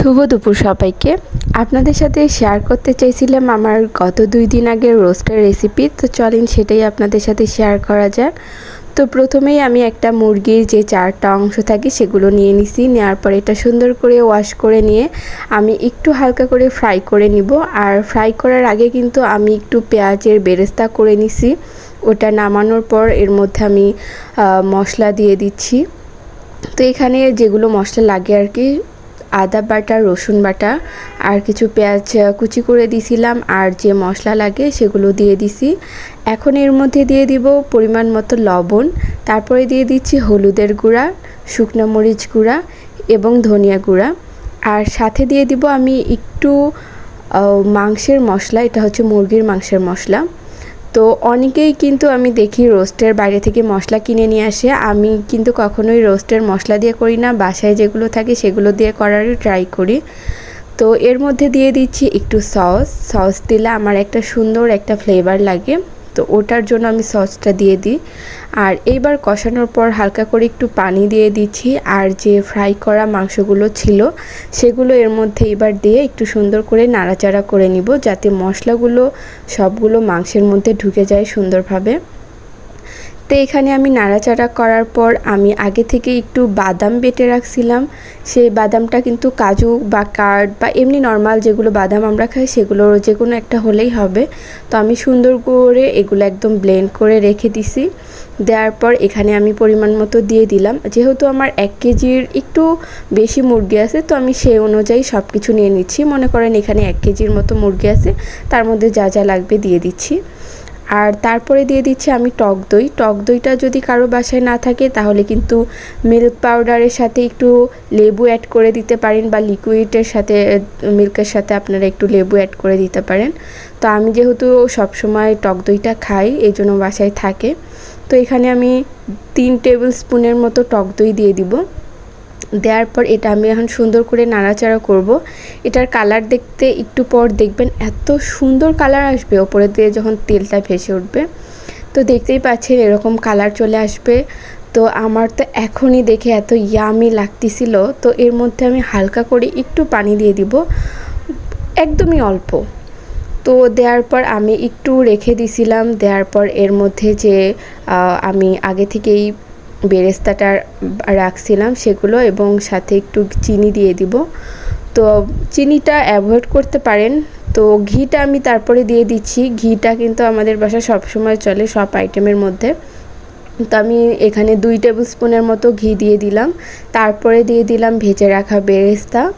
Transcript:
শুভ দুপুর সবাইকে। আপনাদের সাথে শেয়ার করতে চাইছিলাম আমার গত দুই দিন আগের রোস্টের রেসিপি তো চলেন সেটাই আপনাদের সাথে শেয়ার করা যাক। তো প্রথমেই আমি একটা মুরগির যে চারটা অংশ থাকে, সেগুলো নিয়ে নিছি। নেওয়ার পর এটা সুন্দর করে ওয়াশ করে নিয়ে আমি একটু হালকা করে ফ্রাই করে নিব। আর ফ্রাই করার আগে কিন্তু আমি একটু পেঁয়াজের বেরেস্তা করে নিছি। ওটা নামানোর পর এর মধ্যে আমি মশলা দিয়ে দিচ্ছি। তো এখানে যেগুলো মশলা লাগে আর কি আদা বাটা, রসুন বাটা আর কিছু পেঁয়াজ কুচি করে দিছিলাম আর যে মশলা লাগে সেগুলো দিয়ে দিছি। এখন এর মধ্যে দিয়ে দিব পরিমাণ মতো লবণ, তারপরে দিয়ে দিচ্ছি হলুদের গুঁড়া, শুকনো মরিচ গুঁড়া এবং ধনিয়া গুঁড়া। আর সাথে দিয়ে দিব আমি একটু মাংসের মশলা, এটা হচ্ছে মুরগির মাংসের মশলা। তো অনেকেই কিন্তু আমি দেখি রোস্টের বাইরে থেকে মশলা কিনে নিয়ে আসে। আমি কিন্তু কখনোই রোস্টের মশলা দিয়ে করি না, বাসায় যেগুলো থাকে সেগুলো দিয়ে করারই ট্রাই করি। তো এর মধ্যে দিয়ে দিচ্ছি একটু সস। সস দিলে আমার একটা সুন্দর একটা ফ্লেভার লাগে। তো ওটার জন্য আমি সসটা দিয়ে দিই। আর এইবার কষানোর পর হালকা করে একটু পানি দিয়ে দিচ্ছি। আর যে ফ্রাই করা মাংসগুলো ছিল, সেগুলো এর মধ্যে এবার দিয়ে একটু সুন্দর করে নাড়াচাড়া করে নিব, যাতে মশলাগুলো সবগুলো মাংসের মধ্যে ঢুকে যায় সুন্দরভাবে। তো এখানে আমি নাড়াচাড়া করার পর আমি আগে থেকে একটু বাদাম বেটে রাখছিলাম। সেই বাদামটা কিন্তু কাজু বা কার্ড বা এমনি নর্মাল যেগুলো বাদাম আমরা খাই সেগুলো যে কোনো একটা হলেই হবে। তো আমি সুন্দর করে এগুলো একদম ব্লেন্ড করে রেখে দিছি। দেওয়ার পর এখানে আমি পরিমাণ মতো দিয়ে দিলাম। যেহেতু আমার এক কেজির একটু বেশি মুরগি আছে, তো আমি সেই অনুযায়ী সব কিছু নিয়ে নিচ্ছি। মনে করেন এখানে এক কেজির মতো মুরগি আছে, তার মধ্যে যা যা লাগবে দিয়ে দিচ্ছি। আর তারপরে দিয়ে দিচ্ছি আমি টক দই। টক দইটা যদি কারও বাসায় না থাকে, তাহলে কিন্তু মিল্ক পাউডারের সাথে একটু লেবু অ্যাড করে দিতে পারেন বা লিকুইডের সাথে মিল্কের সাথে আপনারা একটু লেবু অ্যাড করে দিতে পারেন। তো আমি যেহেতু সবসময় টক দইটা খাই, এই জন্য বাসায় থাকে। তো এখানে আমি তিন টেবিল স্পুনের মতো টক দই দিয়ে দিব। দেওয়ার পর এটা আমি এখন সুন্দর করে নাড়াচাড়া করব। এটার কালার দেখতে একটু পর দেখবেন এত সুন্দর কালার আসবে ওপরে দিয়ে যখন তেলটা ভেসে উঠবে। তো দেখতেই পাচ্ছেন এরকম কালার চলে আসবে। তো আমার তো এখনই দেখে এত ইয়ামি লাগতেছিল। তো এর মধ্যে আমি হালকা করে একটু পানি দিয়ে দিব। একদমই অল্প। তো দেওয়ার পর আমি একটু রেখে দিছিলাম। দেওয়ার পর এর মধ্যে যে আমি আগে থেকেই বেরেস্তাটা রাখছিলাম সেগুলো এবং সাথে একটু চিনি দিয়ে দিব। তো চিনিটা অ্যাভয়েড করতে পারেন। তো ঘিটা আমি তারপরে দিয়ে দিচ্ছি। ঘিটা কিন্তু আমাদের বাসা সবসময় চলে সব আইটেমের মধ্যে। তো আমি এখানে দুই টেবিল স্পুনের মতো ঘি দিয়ে দিলাম। তারপরে দিয়ে দিলাম ভেজে রাখা বেরেস্তা।